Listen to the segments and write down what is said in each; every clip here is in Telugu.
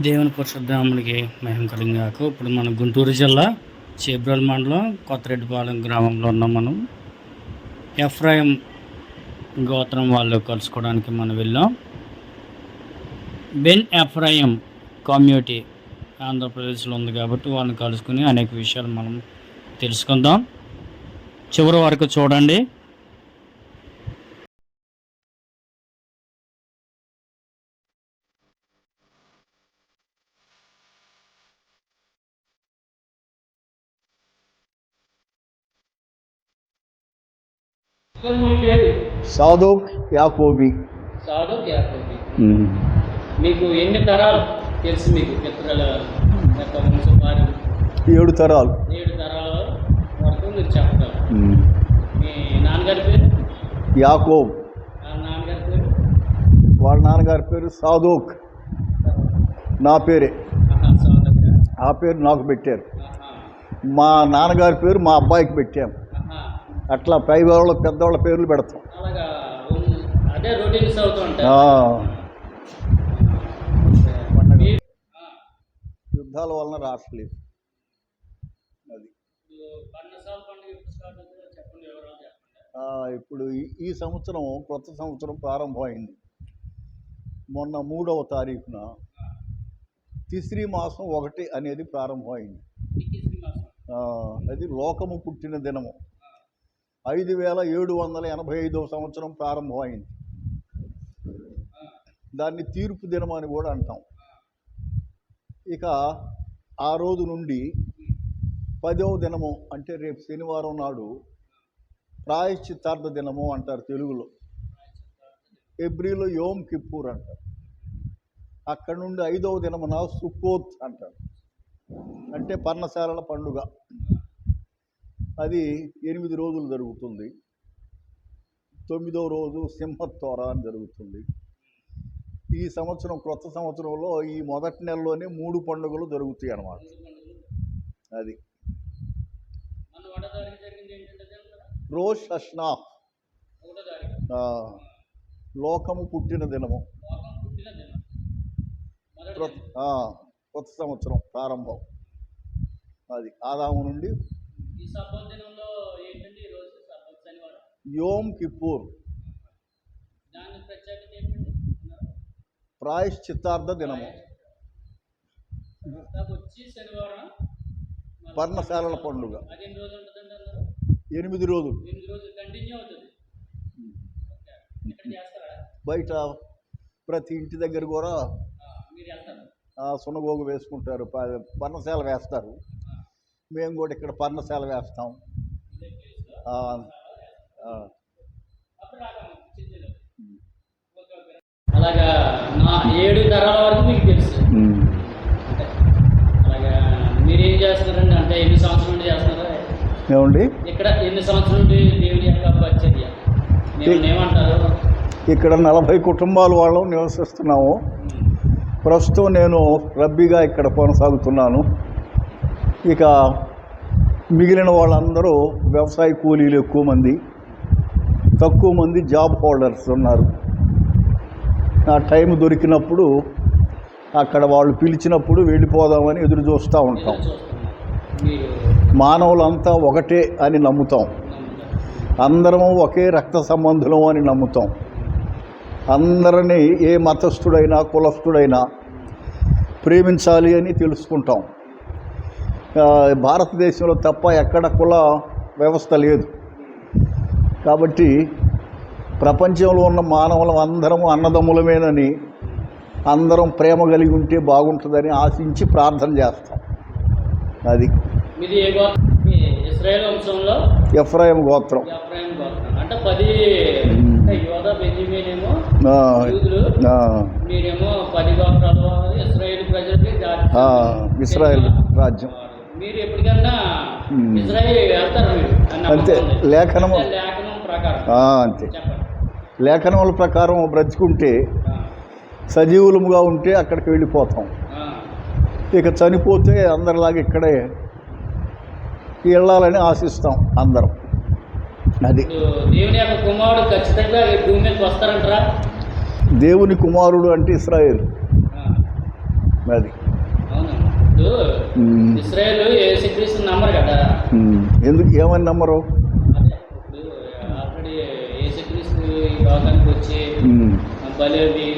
దేవుని పరిశుద్ధామునికి మహిమ కలిగాక ఇప్పుడు మన గుంటూరు జిల్లా చేబ్రల్ మండలం కొత్తరెడ్డిపాలెం గ్రామంలో ఉన్నాం మనం. ఎఫ్రాయిం గోత్రం వాళ్ళు కలుసుకోవడానికి మనం వెళ్ళాం. బెన్ ఎఫ్రాయిం కమ్యూనిటీ ఆంధ్రప్రదేశ్లో ఉంది కాబట్టి వాళ్ళని కలుసుకుని అనేక విషయాలు మనం తెలుసుకుందాం. చివరి వరకు చూడండి. సాదోక్ యాకోబి. యాకోబి. మీకు ఎన్ని తరాలు తెలుసు మీకు? పితృల ఏడు తరాలు. ఏడు తరాల వరకు మీరు చెప్పగలరు. మీ నాన్నగారి పేరు? యాకోబ్. నాన్నగారి పేరు? వాళ్ళ నాన్నగారి పేరు సాదోక్ నా పేరే. ఆ పేరు నాకు పెట్టారు. మా నాన్నగారి పేరు మా అబ్బాయికి పెట్టాం. ఆహా. అట్లా పై వాళ్ళ పెద్దవాళ్ళ పేర్లు పెడతాం. యుద్ధాల వలన రావట్లేదు అది. ఇప్పుడు ఈ- సంవత్సరం కొత్త సంవత్సరం ప్రారంభమైంది. మొన్న మూడవ తారీఖున తిస్రీ మాసం ఒకటి అనేది ప్రారంభమైంది. అది లోకము పుట్టిన దినము. ఐదు వేల ఏడు వందల ఎనభై ఐదవ సంవత్సరం ప్రారంభమైంది. దాన్ని తీర్పు దినం అని కూడా అంటాం. ఇక ఆ రోజు నుండి పదవ దినము అంటే రేపు శనివారం నాడు ప్రాయశ్చిత్తార్థ దినము అంటారు తెలుగులో. ఎబ్రిలో యోమ్ కిప్పూర్ అంటారు. అక్కడ నుండి ఐదవ దినమున సుక్కోత్ అంటారు. అంటే పర్ణశాలల పండుగ. అది ఎనిమిది రోజులు జరుగుతుంది. తొమ్మిదవ రోజు సింహత్వర అని జరుగుతుంది. ఈ సంవత్సరం కొత్త సంవత్సరంలో ఈ మొదటి నెలలోనే మూడు పండుగలు జరుగుతాయి అన్నమాట. అది. రోజ్ రోష్ అష్నా లోకము పుట్టిన దినము. క్రొత్త కొత్త సంవత్సరం ప్రారంభం. అది ఆదాము నుండి ఈ సబ్బత్ దినంలో ఏంటంటే ఈ రోజు సబ్బత్ శనివారం? యోమ్ కిప్పూర్. దాని ప్రత్యేకత ఏంటంటే ప్రాయశ్చిత్తార్థ దినము. వచ్చి శనివారం పర్ణశాలల పండుగ. రోజులు ఉంటుందండి ఎనిమిది రోజులు. ఎనిమిది రోజులు కంటిన్యూ అవుతుంది. ఓకే. ఇక్కడ చేస్తారా? బయట ప్రతి ఇంటి దగ్గర కూడా సునగోగు వేసుకుంటారు పర్ణశాల వేస్తారు. మేము కూడా ఇక్కడ పర్ణశాల వేస్తాం. అలాగా నా ఏడు తరాల వరకు మీకు తెలుసు. అలాగా మీరు ఏం చేస్తున్నారండి? అంటే ఎన్ని సంవత్సరాల నుండి చేస్తున్నారా? ఏమండి? ఇక్కడ ఎన్ని సంవత్సరాల నుండి దేవుని యొక్క పరిచర్య ఏమంటారు? ఇక్కడ నలభై కుటుంబాల వాళ్ళం నివసిస్తున్నాము. ప్రస్తుతం నేను రబ్బీగా ఇక్కడ కొనసాగుతున్నాను. ఇక మిగిలిన వాళ్ళందరూ వ్యవసాయ కూలీలు ఎక్కువ మంది తక్కువ మంది జాబ్ హోల్డర్స్ ఉన్నారు. ఆ టైం దొరికినప్పుడు అక్కడ వాళ్ళు పిలిచినప్పుడు వెళ్ళిపోదామని ఎదురు చూస్తూ ఉంటాం. మానవులంతా ఒకటే అని నమ్ముతాం. అందరము ఒకే రక్త సంబంధులం అని నమ్ముతాం. అందరినీ ఏ మతస్థుడైనా కులస్థుడైనా ప్రేమించాలి అని తెలుసుకుంటాం. భారతదేశంలో తప్ప ఎక్కడ కుల వ్యవస్థ లేదు. కాబట్టి ప్రపంచంలో ఉన్న మానవులం అందరము అన్నదమ్ములమేనని అందరం ప్రేమ కలిగి ఉంటే బాగుంటుందని ఆశించి ప్రార్థన చేస్తాం. అది ఎఫ్రాయిం గోత్రం. ఇస్రాయేల్ రాజ్యం. మీరు. ఇజ్రాయేల్ వెళ్తారు మీరు? అంతే. లేఖనము. లేఖనం ప్రకారం. అంతే. లేఖనముల ప్రకారం బ్రతుకుంటే సజీవులముగా ఉంటే అక్కడికి వెళ్ళిపోతాం. ఇక చనిపోతే అందరిలాగా ఇక్కడే వెళ్ళాలని ఆశిస్తాం అందరం. అది. దేవుని యొక్క కుమారుడు ఖచ్చితంగా భూమి మీదకి వస్తారంటారా? దేవుని కుమారుడు అంటే ఇస్రాయేల్. అది అవును ఇప్పుడు ఉమ్. ఇస్రాయేల్ యేసుక్రీస్తు నమ్మరు కదా ఉమ్. ఎందుకు ఏమని నమ్మరు. బలేవి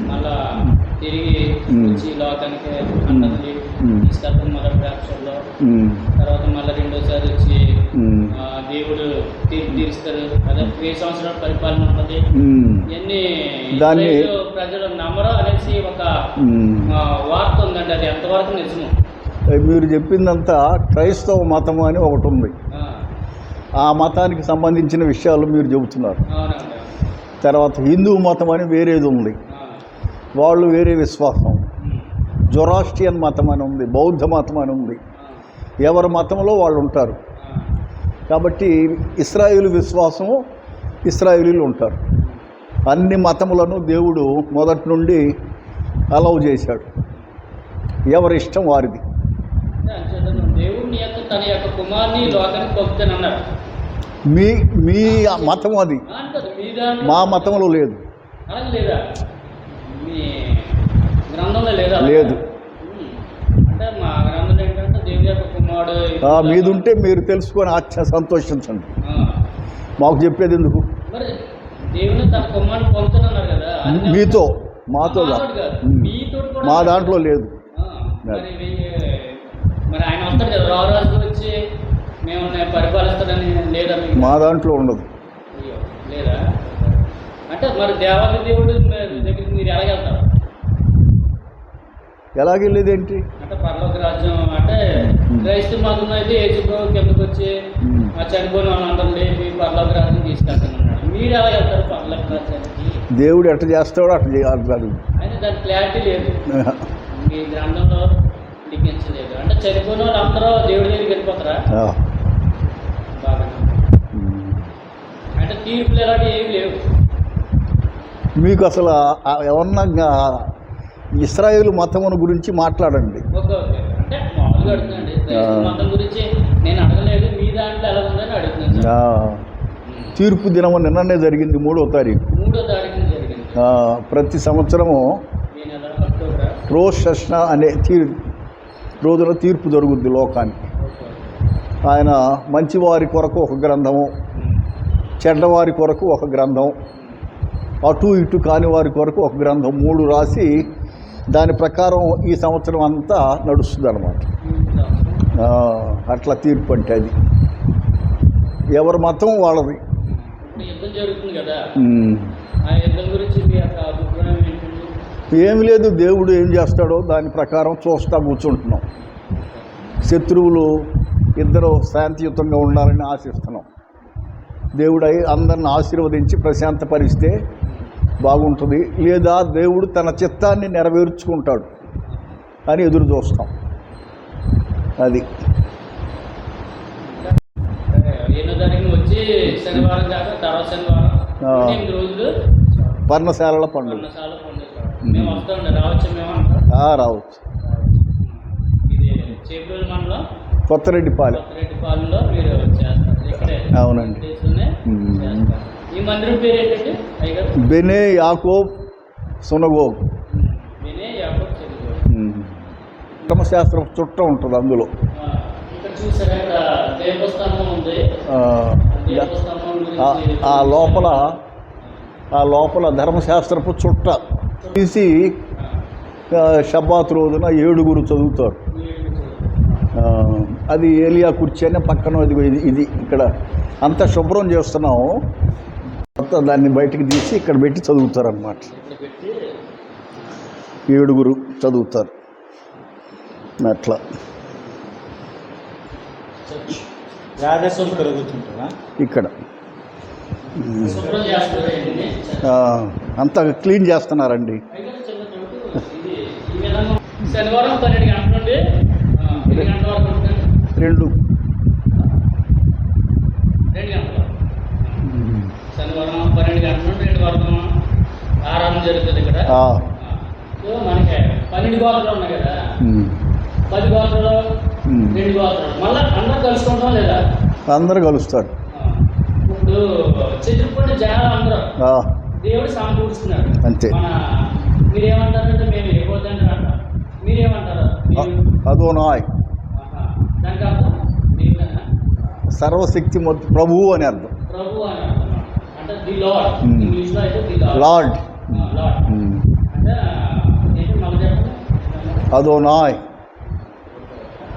మళ్ళా తిరిగి. వచ్చి లోకానికి అన్నది ఉమ్. తర్వాత మళ్ళీ రెండోసారి వచ్చి దేవుడు తీర్పు తీరుస్తారు. అదే వెయ్యి సంవత్సరాల పరిపాలన ఉంటుంది. ఇవన్నీ దాన్ని- ప్రజలు నమ్మరు అనేసి ఒక వార్త ఉందండి. అది ఎంతవరకు నిజము? మీరు చెప్పిందంతా క్రైస్తవ మతం అని ఒకటి ఉంది. ఆ, మతానికి సంబంధించిన విషయాలు మీరు చెబుతున్నారు. తర్వాత హిందూ మతం అని వేరేది ఉంది. వాళ్ళు వేరే విశ్వాసం. ఉమ్, జొరాస్ట్రియన్ మతం అని ఉంది బౌద్ధ మతం అని ఉంది. ఎవరి మతంలో వాళ్ళు ఉంటారు. కాబట్టి ఇస్రాయేలు విశ్వాసము ఇస్రాయేలీలు ఉంటారు. అన్ని మతములను దేవుడు మొదటి నుండి అలౌ చేశాడు. ఎవరి ఇష్టం వారిది మీ మీ మతం అది. మీ మతంలో లేదు. లేదా మీ గ్రంథంలో లేదా? లేదు. ఉమ్. అంటే మా గ్రంథంలో ఏంటంటే దేవుని యొక్క కుమారుడు ఆ, మీదుంటే మీరు తెలుసుకొని ఆశ్చర్య సంతోషించండి. మాకు చెప్పేది ఎందుకు? మీతో మాతో మా దాంట్లో లేదు. మీ- దాంట్లో ఉండదు. అంటే మరి దేవాది దేవుడు దగ్గరికి మీరు ఎలాగెళ్తారు? ఎలాగెళ్ళేదేంటి? అంటే పర్లోక రాజ్యం అంటే క్రైస్తవ మతం అయితే యేసు ప్రభు కిందకు వచ్చి చనిపోయిన వాళ్ళందరూ లేపి పర్లోక రాజ్యం తీసుకెళ్తానన్నాడు మీరు ఎలా వెళ్తారు పర్లోక రాజ్యానికి? దేవుడు ఎట్ట చేస్తాడో అట్లా చేయాలి అయితే దాని క్లారిటీ లేదు. మీ గ్రంథంలో లిఖించలేదు. అంటే చనిపోయిన వాళ్ళు అందరూ దేవుడి దగ్గరికి వెళ్ళిపోతారా. బాగా. అంటే తీర్పులు ఎలాంటి ఏమి లేవు. మీకు అసలు ఎవరన్నా ఇస్రాయేల్ మతమును గురించి మాట్లాడండి. తీర్పు దినము నిన్ననే జరిగింది మూడో తారీఖు. ప్రతి సంవత్సరము ఈ నెల అక్టోబర్? రోజ్ షష్ణ అనే తీర్ రోజున తీర్పు జరుగుద్ది లోకానికి. ఆయన మంచివారి కొరకు ఒక గ్రంథము చెడ్డవారి కొరకు ఒక గ్రంథం అటు ఇటు కాని వారి కొరకు ఒక గ్రంథం మూడు రాసి దాని ప్రకారం ఈ సంవత్సరం అంతా నడుస్తుంది అనమాట అట్లా తీర్పు అంటే అది. ఎవరి మతం వాళ్ళది. ఏమి లేదు దేవుడు ఏం చేస్తాడో దాని ప్రకారం చూస్తా కూర్చుంటున్నాం. శత్రువులు ఇద్దరు శాంతియుతంగా ఉండాలని ఆశిస్తున్నాం. దేవుడు అందరిని ఆశీర్వదించి ప్రశాంతపరిస్తే బాగుంటుంది. లేదా దేవుడు తన చిత్తాన్ని నెరవేర్చుకుంటాడు అని ఎదురు చూస్తాం. అది. పర్ణశాలల పండుగ. రావచ్చు కొత్తరెడ్డిపాలెం. అవునండి. ఈ మందిరం పేరు బెనే యాకోబ్ సునగోగ్. నేనే యాకోబ్ చుట్ట ఉంటుంది అందులో. ఆ, లోపల ఆ లోపల ధర్మశాస్త్రపు చుట్ట. తీసి షబ్బాత్ రోజున ఏడుగురు చదువుతారు. అది ఏలియా కుర్చీ అని పక్కన ఇది ఇది ఇది ఇక్కడ. అంతా శుభ్రం చేస్తున్నాము మొత్తం దాన్ని బయటికి తీసి ఇక్కడ పెట్టి చదువుతారు అన్నమాట ఏడుగురు చదువుతారు. అట్లా. ఇక్కడ. అంతా క్లీన్ చేస్తున్నారండి. అయ్యగారు పన్నెండు గంటల నుండి రెండు వరకు ఆరాధన జరుగుతుంది ఇక్కడ. సో మనకి పన్నెండు గోత్రాలు ఉన్నాయి కదా. పది గోత్రాలు. రెండు గోత్రాలు మళ్ళీ అందరూ కలుసుకుంటాం లేదా? అందరు కలుస్తారు. ఇప్పుడు జనాలు అందరూ దేవుడు సమకూరుస్తున్నాడు అంతే. మీరేమంటారంటే మేము ఏ గోత్రం అదోనాయ్ ఆహా. దానికి అర్థం సర్వశక్తి మొత్తం ప్రభువు అని అర్థం. ప్రభు అంటే లార్డ్ Hmm. ఇంగ్లీష్ లో అయితే the lord lord lord um. అంటే ఏంటి మళ్ళీ చెప్పండి అదోనాయ్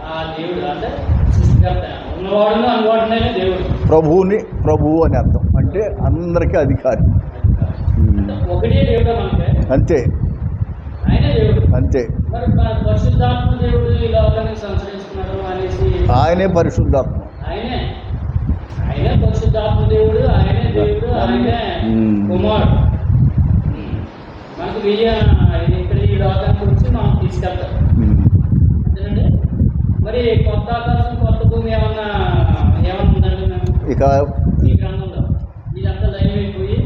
ఆ దేవుడు అంటే సృష్టికర్త ఉన్నవాడును అనువాడునైనా దేవుడు ప్రభువుని ప్రభువు అని అర్థం అంటే అందరికీ అధికారి ఉమ్. అంటే ఒకటే దేవుడు మనకి అంతే ఆయనే దేవుడు అంతే మరి ప- పరిశుద్ధాత్మ దేవుడు ఈ లోకానికి సంచరిస్తున్నాడు అనేసి ఆయనే పరిశుద్ధాత్మ ఆయనే పరిశుద్ధాత్మ దేవుడు ఆయనే దేవుడు ఆయనే. కుమారుడు. మనకు విజయ ఇక్కడ ఈ లోకానికి వచ్చి మనం తీసుకెళ్తాం మరి కొత్త ఆకాశం కొత్త భూమి ఏమన్నా ఏమన్నా ఇక ఈ గ్రంథంలో ఇదంతా లైవ్ అయిపోయి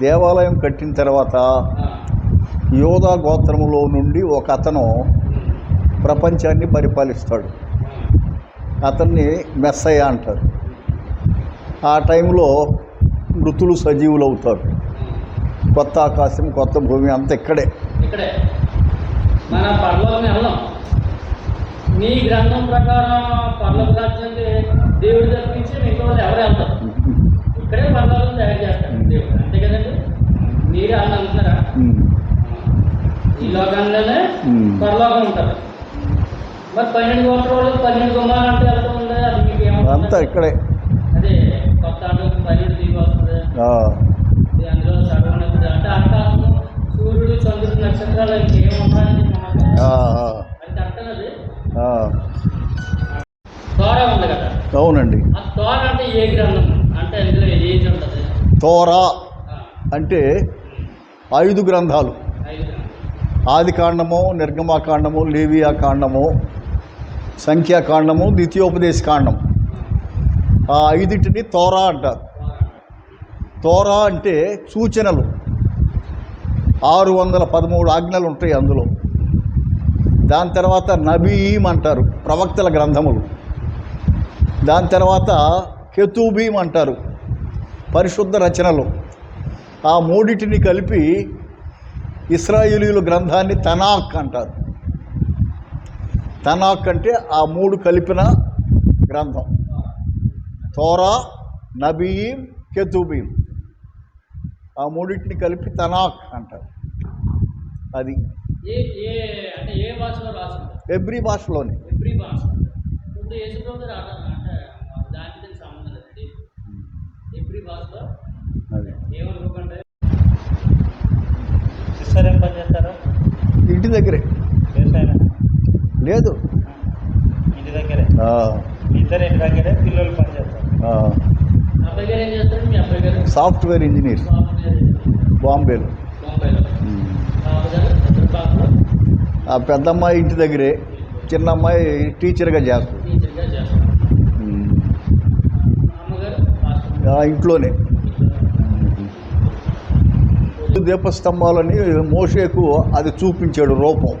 దేవాలయం కట్టిన తర్వాత యోధా గోత్రములో నుండి ఒక అతను ప్రపంచాన్ని పరిపాలిస్తాడు. అతన్ని మెస్సయ్య అంటారు. ఆ టైంలో మృతులు సజీవులు అవుతారు కొత్త ఆకాశం కొత్త భూమి అంత ఇక్కడే. ఇక్కడే. మన పర్లోకం వెళ్ళాం మీ గ్రంథం ప్రకారం పర్లోక దేవుడు తప్పించి మిగతా వాళ్ళు ఎవరు వెళ్తారు ఇక్కడే పర్లోకం తయారు దేవుడు. అంతే కదండి? మీరే అని అంటున్నారా? ఉమ్. ఈ లోకంలోనే మ్మ్. పరలోకం ఉంటారు మరి పన్నెండు గోత్రాలు పన్నెండు గుమ్మాలు అంటే ఉంది? అది మీకు ఇక్కడే. అవునండి. తోర అంటే ఐదు గ్రంథాలు. ఐదు గ్రంథం ఆది కాండము నిర్గమాకాండము లేవియా కాండము సంఖ్యాకాండము ద్వితీయోపదేశ కాండం. ఆ ఐదింటిని తోరా అంటారు. తోరా అంటే సూచనలు. ఆరు వందల పదమూడు ఆజ్ఞలు ఉంటాయి అందులో. దాని తర్వాత నబీం అంటారు ప్రవక్తల గ్రంథములు. దాని తర్వాత కెతూబీం అంటారు పరిశుద్ధ రచనలు. ఆ మూడిటిని కలిపి ఇస్రాయేలీల గ్రంథాన్ని తనాక్ అంటారు. తనాక్ అంటే ఆ మూడు కలిపిన గ్రంథం. తోరా నబీం కెతూబీం. ఆ మూడింటిని కలిపి తనాక్ అంటారు. అది ఏ ఏ అంటే ఏ భాషలో రాసింది? ఎవ్రీ భాషలోనే. ఇంటి దగ్గరే. లేదు. ఇంటి దగ్గరే. ఆ, ఇద్దరు ఇంటి దగ్గరే పిల్లలు పని సాఫ్ట్వేర్ ఇంజనీర్. బాంబేలో. ఆ పెద్దమ్మాయి ఇంటి దగ్గరే. చిన్న అమ్మాయి టీచర్గా చేస్తుంది. చేస్తారు ఇంట్లోనే. దీపస్తంభాలని మోషేకు అది చూపించాడు రూపం.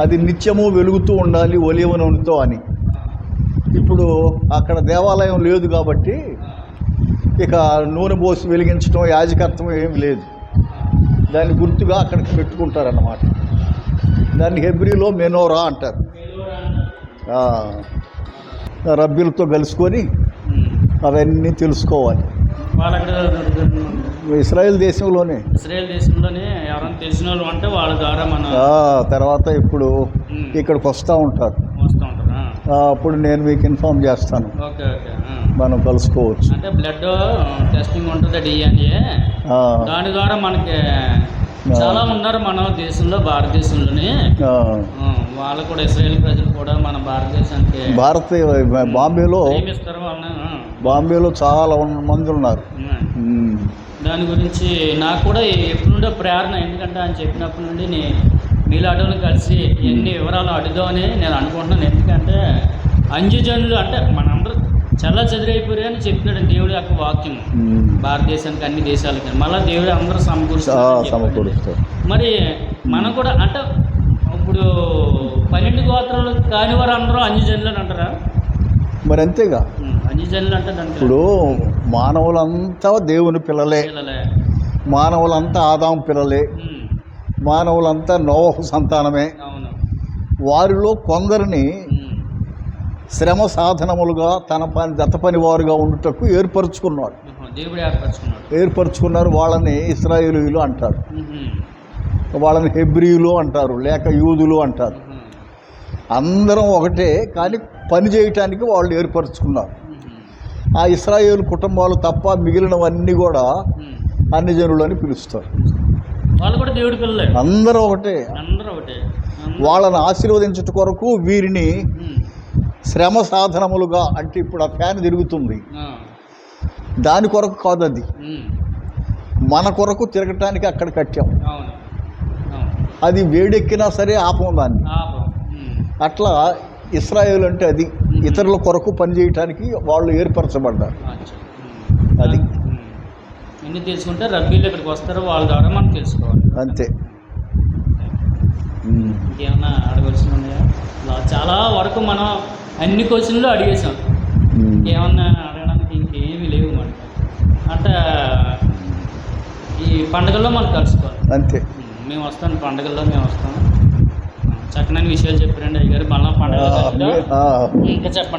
అది నిత్యము వెలుగుతూ ఉండాలి ఒలివ నూనెతో అని. ఇప్పుడు అక్కడ దేవాలయం లేదు కాబట్టి ఇక నూనె పోసి వెలిగించడం యాజకత్వం ఏం లేదు. దాన్ని గుర్తుగా అక్కడికి పెట్టుకుంటారన్నమాట. దాన్ని హెబ్రిలో మెనోరా అంటారు. రబ్బీలతో కలుసుకొని అవన్నీ తెలుసుకోవాలి. ఇస్రాయేల్ దేశంలోనే. ఇస్రాయేల్ దేశంలోనే ఎవరైనా తెలిసిన వాళ్ళు అంటే వాళ్ళ ద్వారా మనం తర్వాత ఇప్పుడు ఇక్కడికి వస్తూ ఉంటారు. వస్తూ ఉంటారా? ఆ, అప్పుడు నేను మీకు ఇన్ఫామ్ చేస్తాను. Okay okay. మనం కలుసుకోవచ్చు. అంటే బ్లడ్ టెస్టింగ్ ఉంటుంది డిఎన్ఏ దాని ద్వారా మనకి చాలా ఉన్నారు మన దేశంలో భారతదేశంలోనే. వాళ్ళు కూడా ఇస్రాయేల్ ప్రజలు కూడా మన భారతదేశానికి భారత బాంబేలో. బాంబేలో చాలా మంది ఉన్నారు. దాని గురించి నాకు కూడా ఎప్పటి నుండో ప్రేరణ ఎందుకంటే ఆయన చెప్పినప్పటి నుండి మీలో అడవులు కలిసి ఎన్ని వివరాలు అడుగుదామని నేను అనుకుంటున్నాను. ఎందుకంటే అంజుజనులు అంటే మనందరూ చల్ల చెదిరైపోయారు అని చెప్పినాడు దేవుడి యొక్క వాక్యం. భారతదేశానికి అన్ని దేశాలకి. మళ్ళీ దేవుడు అందరూ సమకూరుస్తారు మరి మనం కూడా అంటే ఇప్పుడు పన్నెండు గోత్రాలు కాని వారు అందరూ అంజుజనులు అని అంటారా? మరి అంతేగా. ఉం, అంజుజనులు అంటే ఇప్పుడు మానవులంతా దేవుని పిల్లలే. మానవులంతా ఆదాం పిల్లలే. మానవులంతా నోహు సంతానమే. అవును. వారిలో కొందరిని. శ్రమ సాధనములుగా తన పని దత్త పని వారుగా ఉండుటకు ఏర్పరచుకున్నాడు ఏర్పరచుకున్నారు వాళ్ళని ఇస్రాయేలీయులు అంటారు. వాళ్ళని హెబ్రియులు అంటారు లేక యూదులు అంటారు. అందరం ఒకటే కానీ పని చేయటానికి వాళ్ళు ఏర్పరచుకున్నారు. ఆ ఇస్రాయేల్ కుటుంబాలు తప్ప మిగిలినవన్నీ కూడా. అన్ని జనులు అని పిలుస్తారు వాళ్ళు కూడా దేవుడి పిల్లలే అందరూ ఒకటే అందరూ ఒకటే వాళ్ళని ఆశీర్వదించుట కొరకు వీరిని. శ్రమ సాధనములుగా అంటే ఇప్పుడు ఆ ఫ్యాన్ తిరుగుతుంది. దాని కొరకు కాదు అది. మన కొరకు తిరగటానికి అక్కడ కట్టాం. అది వేడెక్కినా సరే ఆపం దాన్ని. అట్లా ఇస్రాయేల్ అంటే అది. ఇతరుల కొరకు పనిచేయటానికి వాళ్ళు ఏర్పరచబడ్డారు. అది. ఎన్ని తెలుసుకుంటే రబ్బీలు ఇక్కడికి వస్తారో వాళ్ళ ద్వారా మనం తెలుసుకోవాలి. అంతే. ఇంకేమన్నా అడగవలసిన ఉన్నాయా? చాలా వరకు మనం అన్ని క్వశ్చన్లు అడిగేసాం. ఇంకేమన్నా అడగడానికి ఇంకేమీ లేవు మనకి అంటే ఈ పండుగల్లో మనం కలుసుకోవాలి. అంతే. మేము. వస్తాం పండుగల్లో మేము వస్తాం. చక్కనైన విషయాలు చెప్పారండి అయ్యారు మళ్ళీ పండుగ. ఇంకా చెప్పండి.